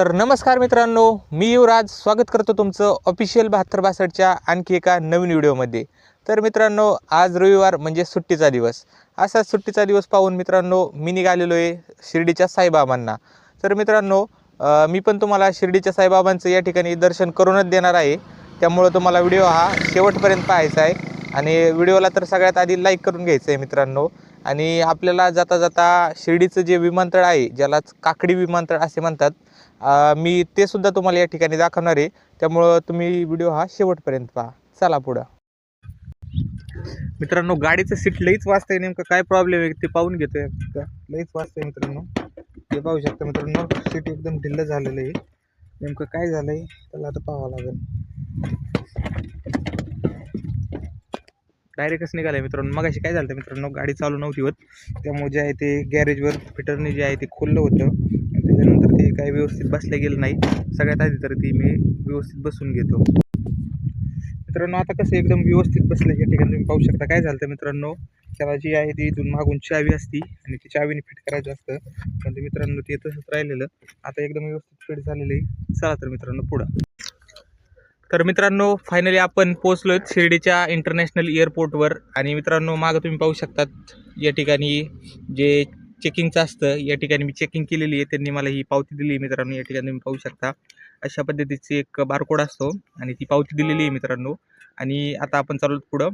तर नमस्कार मित्रांनो मी युवराज. स्वागत करतो तुमचं ऑफिशियल बहात्तर बासष्टच्या आणखी एका नवीन व्हिडिओमध्ये. तर मित्रांनो आज रविवार म्हणजे सुट्टीचा दिवस. असाच सुट्टीचा दिवस पाहून मित्रांनो मी निघालेलो आहे शिर्डीच्या साईबाबांना. तर मित्रांनो मी पण तुम्हाला शिर्डीच्या साईबाबांचं या ठिकाणी दर्शन करूनच देणार आहे. त्यामुळं तुम्हाला व्हिडिओ हा शेवटपर्यंत पाहायचा आहे. आणि व्हिडिओला तर सगळ्यात आधी लाईक करून घ्यायचं आहे मित्रांनो. आणि आपल्याला जाता जाता शिर्डीचं जे विमानतळ आहे ज्याला काकडी विमानतळ असे म्हणतात मी ते सुद्धा तुम्हाला या ठिकाणी दाखवणार आहे. त्यामुळं तुम्ही व्हिडिओ हा शेवटपर्यंत पहा. चला पुढं. मित्रांनो गाडीचं सीट लईच वाजतंय. नेमकं काय प्रॉब्लेम आहे ते पाहून घेतोय लईच वाजतंय मित्रांनो. ते पाहू शकता मित्रांनो सीट एकदम ढिल्लं झालेलं आहे. नेमकं काय झालंय त्याला आता पाहावं लागेल. डायरेक्टच निघालंय मित्रांनो. मग काय झालं मित्रांनो गाडी चालू नव्हती होत. त्यामुळे जे आहे ते गॅरेजवर फिटरने जे आहे ते खोललं होतं. त्याच्यानंतर ते काही व्यवस्थित बसल्या गेलं नाही. सगळ्यात आधी तर ती मी व्यवस्थित बसून घेतो. मित्रांनो आता कसं एकदम व्यवस्थित बसलं या ठिकाणी तुम्ही पाहू शकता. काय झालं तर मित्रांनो त्याला जी आहे ती इथून मागून चावी असती आणि ती चावीने फिट करायचं असतं. पण ते मित्रांनो ते तसंच राहिलेलं. आता एकदम व्यवस्थित फिट झालेलं आहे. चला तर मित्रांनो पुढं. तर मित्रांनो फायनली आपण पोहोचलो आहेत शिर्डीच्या इंटरनॅशनल एअरपोर्टवर आणि मित्रांनो मागं तुम्ही पाहू शकतात या ठिकाणी जे चेकिंगचं असतं. या ठिकाणी मी चेकिंग केलेली आहे. त्यांनी मला ही पावती दिली आहे मित्रांनो. या ठिकाणी तुम्ही पाहू शकता. अशा पद्धतीची एक बारकोड असतो आणि ती पावती दिलेली आहे मित्रांनो. आणि आता आपण चालू पुढं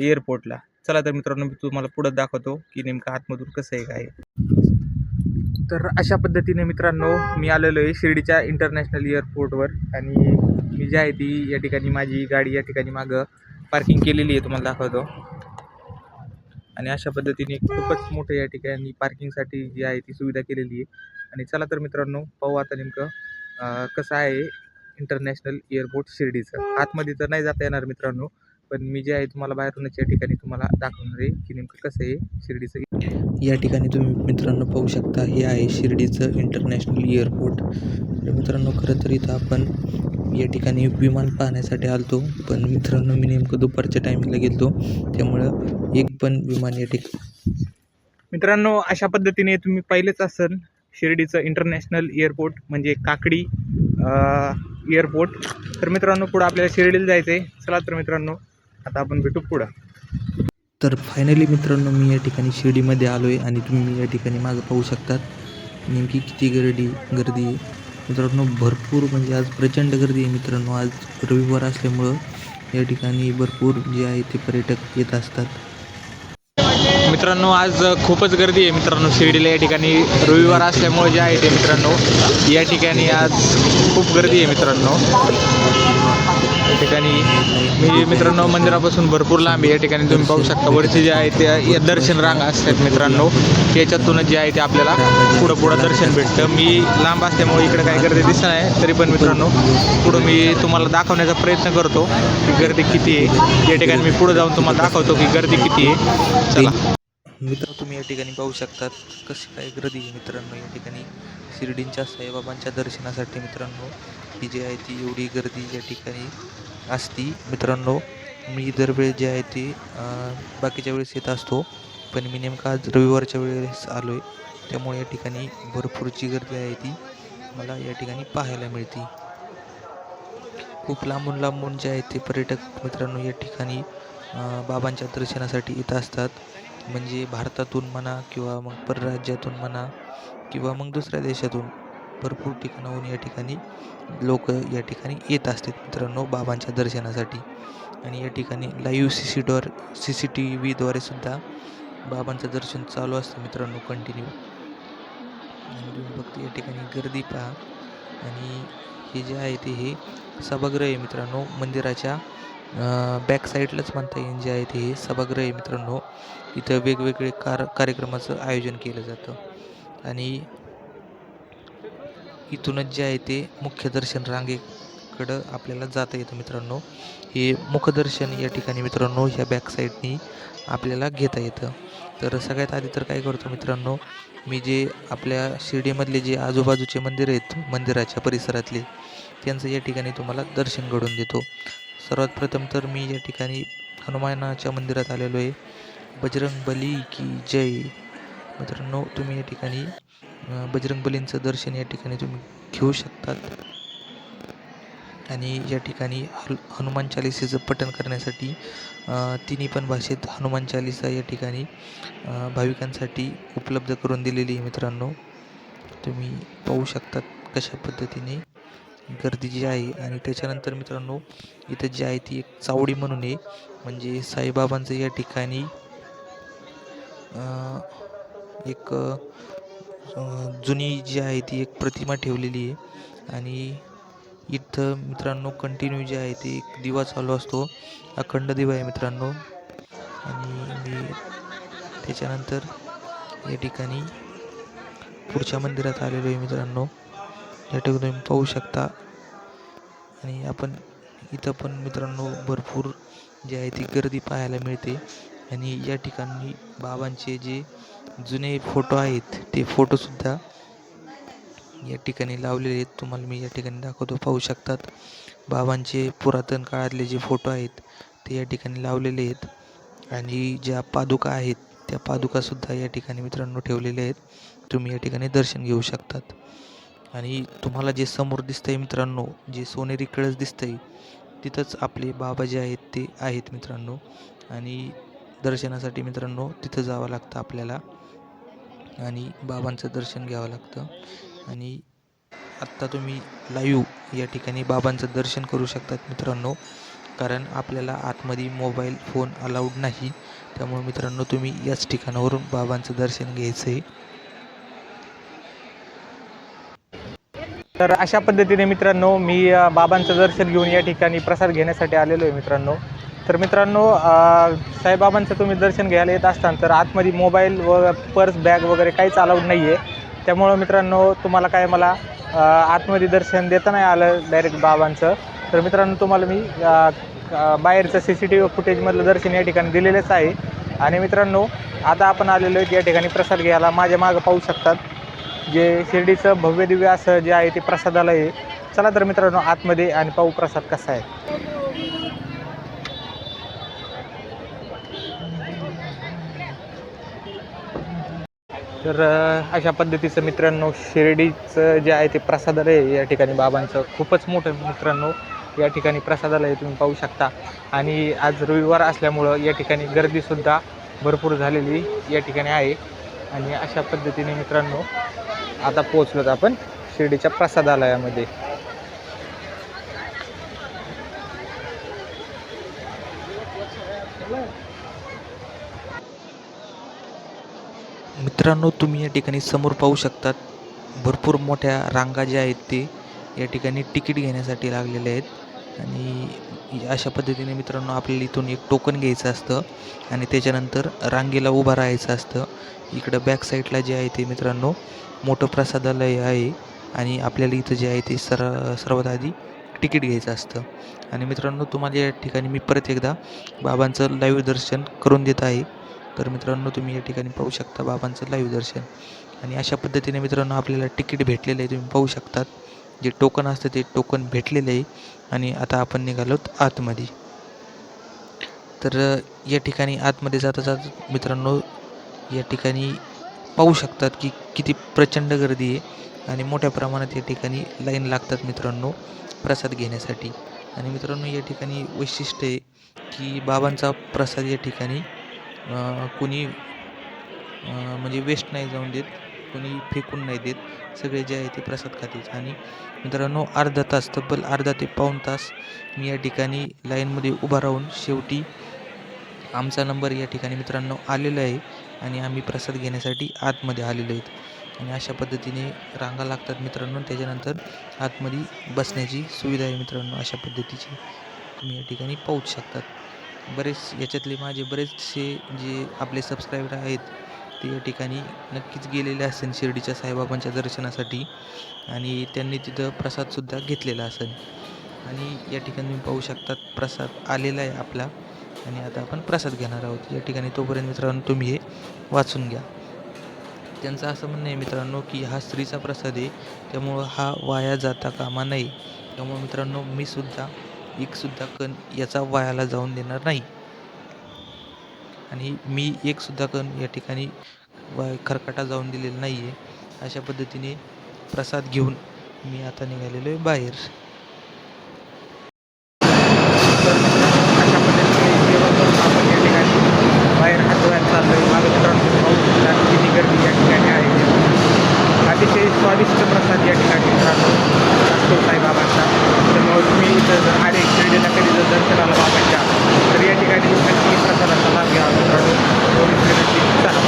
एअरपोर्टला चला तर मित्रांनो मी तुम्हाला पुढं दाखवतो की नेमकं आतमधून कसं आहे काय आहे. तर अशा पद्धतीने मित्रांनो मी आलेलो आहे शिर्डीच्या इंटरनॅशनल एअरपोर्टवर आणि मी जी आहे ती या ठिकाणी माझी गाडी या ठिकाणी मागं पार्किंग केलेली आहे तुम्हाला दाखवतो. आणि अशा पद्धतीने खूपच मोठं या ठिकाणी पार्किंगसाठी जी आहे ती सुविधा केलेली आहे. आणि चला तर मित्रांनो पाहू आता नेमकं कसं आहे इंटरनॅशनल एअरपोर्ट शिर्डीचं. आतमध्ये तर नाही जाता येणार मित्रांनो पण मी जे आहे तुम्हाला बाहेरूनच या ठिकाणी तुम्हाला दाखवणार आहे की नेमकं कसं आहे शिर्डीचं. या ठिकाणी तुम्ही मित्रांनो पाहू शकता हे आहे शिर्डीचं इंटरनॅशनल एअरपोर्ट मित्रांनो खरं तर इथं आपण या ठिकाणी विमान पाहण्यासाठी आलतो. पण मित्रांनो मी नेमकं दुपारच्या टायमिंगला गेलतो. त्यामुळं एक पण विमान या ठिकाणी मित्रांनो अशा पद्धतीने तुम्ही पाहिलेच असेल शिर्डीचं इंटरनॅशनल एअरपोर्ट म्हणजे काकडी एअरपोर्ट तर मित्रांनो पुढं आपल्याला शिर्डीला जायचं आहे चला तर मित्रांनो आता आपण भेटू पुढं. तर फायनली मित्रांनो मी या ठिकाणी शिर्डीमध्ये आलो आहे आणि तुम्ही या ठिकाणी मागं पाहू शकतात. नेमकी किती गर्दी गर्दी आहे? मित्रांनो भरपूर म्हणजे आज प्रचंड गर्दी आहे मित्रांनो. आज रविवार असल्यामुळं या ठिकाणी भरपूर जे आहे ते पर्यटक येत असतात. मित्रांनो आज खूपच गर्दी आहे मित्रांनो. शिर्डीला या ठिकाणी रविवार असल्यामुळे जे आहे ते मित्रांनो या ठिकाणी आज खूप गर्दी आहे मित्रांनो. या ठिकाणी मी मित्रांनो मंदिरापासून भरपूर लांब या ठिकाणी तुम्ही पाहू शकता. वरचे जे आहे ते या दर्शन रांगा असतात मित्रांनो. याच्यातूनच जे आहे ते आपल्याला पुढं पुढं दर्शन भेटतं. मी लांब असल्यामुळे इकडे काही गर्दी दिसत नाही तरी पण मित्रांनो पुढं मी तुम्हाला दाखवण्याचा प्रयत्न करतो की गर्दी किती आहे. या ठिकाणी मी पुढं जाऊन तुम्हाला दाखवतो की गर्दी किती आहे. चला. मित्र तुम्ही या ठिकाणी पाहू शकतात कशी काय गर्दी आहे मित्रांनो या ठिकाणी शिर्डींच्या साईबाबांच्या दर्शनासाठी मित्रांनो. ही जी आहे ती एवढी गर्दी या ठिकाणी असती. मित्रांनो मी दरवेळेस जे आहे ते बाकीच्या वेळेस येत असतो. पण मी नेमका आज रविवारच्या वेळेस आलो आहे त्यामुळे या ठिकाणी भरपूरची गर्दी आहे ती मला या ठिकाणी पाहायला मिळते. खूप लांबून लांबून जे आहे ते पर्यटक मित्रांनो या ठिकाणी बाबांच्या दर्शनासाठी येत असतात. म्हणजे भारतातून म्हणा किंवा मग परराज्यातून म्हणा किंवा मग दुसऱ्या देशातून. भरपूर ठिकाणाहून या ठिकाणी लोक या ठिकाणी येत असतात मित्रांनो बाबांच्या दर्शनासाठी. आणि या ठिकाणी लाईव्ह सी सी डॉर सी सी टी व्हीद्वारे सुद्धा बाबांचं दर्शन चालू असतं मित्रांनो कंटिन्यू आणि तुम्ही फक्त या ठिकाणी गर्दी पहा. आणि हे जे आहे ते हे सभागृह आहे मित्रांनो. मंदिराच्या बॅक साईडलाच म्हणता येईल जे आहे ते हे सभागृह आहे मित्रांनो. इथं वेगवेगळे कार कार्यक्रमाचं आयोजन केलं जातं. आणि इथूनच जे आहे ते मुख्य दर्शन रांगेकडं आपल्याला जाता येतं मित्रांनो. हे मुखदर्शन या ठिकाणी मित्रांनो ह्या बॅक साईडनी आपल्याला घेता येतं. तर सगळ्यात आधी तर काय करतो मित्रांनो मी जे आपल्या शिर्डीमधले जे आजूबाजूचे मंदिर आहेत मंदिराच्या परिसरातले त्यांचं या ठिकाणी तुम्हाला दर्शन घडून देतो. सर्वात प्रथम तर मी या ठिकाणी हनुमानाच्या मंदिरात आलेलो आहे. बजरंग बली की जय. मित्रांनो तुम्ही या ठिकाणी बजरंगबलींचं दर्शन या ठिकाणी तुम्ही घेऊ शकतात. आणि या ठिकाणी हल हनुमान चालिसेचं पठण करण्यासाठी तिन्ही पण भाषेत हनुमान चालिसा या ठिकाणी भाविकांसाठी उपलब्ध करून दिलेली आहे मित्रांनो. तुम्ही पाहू शकतात कशा पद्धतीने गर्दी जी आहे आणि त्याच्यानंतर मित्रांनो इथं जी आहे ती एक चावडी म्हणून आहे. म्हणजे साईबाबांचं या ठिकाणी एक जुनी जी आहे ती एक प्रतिमा ठेवलेली आहे. आणि इथं मित्रांनो कंटिन्यू जे आहे ते एक दिवा चालू असतो. अखंड दिवा आहे मित्रांनो. आणि मी त्याच्यानंतर या ठिकाणी पुढच्या मंदिरात आलेलो आहे मित्रांनो. या ठिकाणी तुम्ही पाहू शकता. आणि आपण इथं पण मित्रांनो भरपूर जी आहे ती गर्दी पाहायला मिळते. आणि या ठिकाणी बाबांचे जे जुने फोटो आहेत ते फोटोसुद्धा या ठिकाणी लावलेले आहेत. तुम्हाला मी या ठिकाणी दाखवतो. पाहू शकतात. बाबांचे पुरातन काळातले जे फोटो आहेत ते या ठिकाणी लावलेले आहेत. आणि ज्या पादुका आहेत त्या पादुकासुद्धा या ठिकाणी मित्रांनो ठेवलेल्या आहेत. तुम्ही या ठिकाणी दर्शन घेऊ शकतात. आणि तुम्हाला जे समोर दिसतंय मित्रांनो जे सोनेरी कळस दिसतंय तिथंच आपले बाबा जे आहेत ते आहेत मित्रांनो. आणि दर्शनासाठी मित्रांनो तिथं जावं लागतं आपल्याला. आणि बाबांचं दर्शन घ्यावं लागतं. आणि आत्ता तुम्ही लाईव्ह या ठिकाणी बाबांचं दर्शन करू शकतात मित्रांनो. कारण आपल्याला आतमध्ये मोबाईल फोन अलाउड नाही. त्यामुळे मित्रांनो तुम्ही याच ठिकाणावरून बाबांचं दर्शन घ्यायचं आहे तर अशा पद्धतीने मित्रांनो मी बाबांचं दर्शन घेऊन या ठिकाणी प्रसाद घेण्यासाठी आलेलो आहे मित्रांनो. तर मित्रांनो साईबाबांचं तुम्ही दर्शन घ्यायला येत असताना तर आतमध्ये मोबाईल व पर्स बॅग वगैरे काहीच अलाउड नाही आहे त्यामुळं मित्रांनो तुम्हाला काय मला आतमध्ये दर्शन देता नाही आलं डायरेक्ट बाबांचं. तर मित्रांनो तुम्हाला मी बाहेरचं सी सी टी व्ही फुटेजमधलं दर्शन या ठिकाणी दिलेलंच आहे. आणि मित्रांनो आता आपण आलेलो आहेत या ठिकाणी प्रसाद घ्यायला. माझ्या मागं पाहू शकतात. जे शिर्डीचं भव्य दिव्य असं जे आहे ते प्रसादाला आहे. चला तर मित्रांनो आतमध्ये आणि पाहू प्रसाद कसा आहे. तर अशा पद्धतीचं मित्रांनो शिर्डीचं जे आहे ते प्रसादालय या ठिकाणी बाबांचं. खूपच मोठं मित्रांनो या ठिकाणी प्रसादालय तुम्ही पाहू शकता. आणि आज रविवार असल्यामुळं या ठिकाणी गर्दीसुद्धा भरपूर झालेली या ठिकाणी आहे. आणि अशा पद्धतीने मित्रांनो आता पोहोचलोत आपण शिर्डीच्या प्रसादालयामध्ये. मित्रांनो तुम्ही या ठिकाणी समोर पाहू शकतात भरपूर मोठ्या रांगा ज्या आहेत ते या ठिकाणी तिकीट घेण्यासाठी लागलेले आहेत. आणि अशा पद्धतीने मित्रांनो आपल्याला इथून एक टोकन घ्यायचं असतं आणि त्याच्यानंतर रांगेला उभं राहायचं असतं. इकडं बॅक साईडला जे आहे ते मित्रांनो मोठं प्रसादालय आहे आणि आपल्याला इथं जे आहे ते सर सर्वात आधी तिकीट घ्यायचं असतं. आणि मित्रांनो तुम्हाला या ठिकाणी मी परत एकदा बाबांचं लाईव्ह दर्शन करून देत आहे. तर मित्रांनो तुम्ही या ठिकाणी पाहू शकता बाबांचं लाईव्ह दर्शन. आणि अशा पद्धतीने मित्रांनो आपल्याला तिकीट भेटलेलं आहे तुम्ही पाहू शकतात. जे टोकन असतं ते टोकन भेटलेलं आहे. आणि आता आपण निघालोत आतमध्ये. तर या ठिकाणी आतमध्ये जाता जाता मित्रांनो या ठिकाणी पाहू शकतात की किती प्रचंड गर्दी आहे. आणि मोठ्या प्रमाणात या ठिकाणी लाईन लागतात मित्रांनो प्रसाद घेण्यासाठी. आणि मित्रांनो या ठिकाणी वैशिष्ट्य आहे की बाबांचा प्रसाद या ठिकाणी कुणी म्हणजे वेस्ट नाही जाऊन देत कोणी फेकून नाही देत. सगळे जे आहे ते प्रसाद खातेच आणि मित्रांनो अर्धा तास तब्बल अर्धा ते पाऊण तास मी या ठिकाणी लाईनमध्ये उभा राहून शेवटी आमचा नंबर या ठिकाणी मित्रांनो आलेला आहे आणि आम्ही प्रसाद घेण्यासाठी आतमध्ये आलेलो आहेत. आणि अशा पद्धतीने रांगा लागतात मित्रांनो. त्याच्यानंतर आतमध्ये बसण्याची सुविधा आहे मित्रांनो. अशा पद्धतीची तुम्ही या ठिकाणी पाहूच शकतात. बरेच याच्यातले माझे बरेचसे जे आपले सबस्क्रायबर आहेत ते या ठिकाणी नक्कीच गेलेले असेल शिर्डीच्या साईबाबांच्या दर्शनासाठी. आणि त्यांनी तिथं प्रसादसुद्धा घेतलेला असेल आणि या ठिकाणी तुम्ही पाहू शकतात प्रसाद आलेला आहे आपला. आणि आता आपण प्रसाद घेणार आहोत. या ठिकाणी तोपर्यंत मित्रांनो तुम्ही हे वाचून घ्या. त्यांचं असं म्हणणं आहे मित्रांनो की हा स्त्रीचा प्रसाद आहे त्यामुळं हा वाया जाता कामा नये. त्यामुळं मित्रांनो मी सुद्धा एकसुद्धा कण याचा वायाला जाऊन देणार नाही. आणि मी एकसुद्धा कण या ठिकाणी वाय खरकाटा जाऊन दिलेला नाही आहे अशा पद्धतीने प्रसाद घेऊन मी आता निघालेलो आहे बाहेर तर अशा पद्धतीने जेवण करून आपण या ठिकाणी बाहेर हात धुवायला चाललो आहे मागे मित्रांनो तुम्ही पाहू शकता किती गर्दी या ठिकाणी आहे अतिशय स्वादिष्ट प्रसाद या ठिकाणी मित्रांनो असतो साईबाबांचा त्यामुळे तुम्ही इथं जर आले शिर्डीला कधी जर दर्शनाला बाबांच्या तर या ठिकाणी नक्की प्रसादाचा लाभ घ्यावा मित्रांनो एवढीच विनंती चला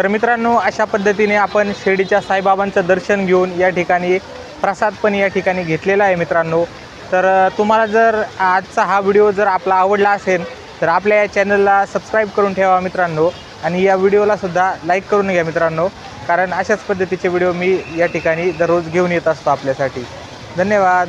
तर मित्रांनो अशा पद्धतीने आपण शिर्डीच्या साईबाबांचं दर्शन घेऊन या ठिकाणी प्रसाद पण या ठिकाणी घेतलेला आहे मित्रांनो. तर तुम्हाला जर आजचा हा व्हिडिओ जर आपला आवडला असेल तर आपल्या या चॅनलला सबस्क्राईब करून ठेवा मित्रांनो आणि या व्हिडिओलासुद्धा लाईक करून घ्या मित्रांनो कारण अशाच पद्धतीचे व्हिडिओ मी या ठिकाणी दररोज घेऊन येत असतो आपल्यासाठी. धन्यवाद.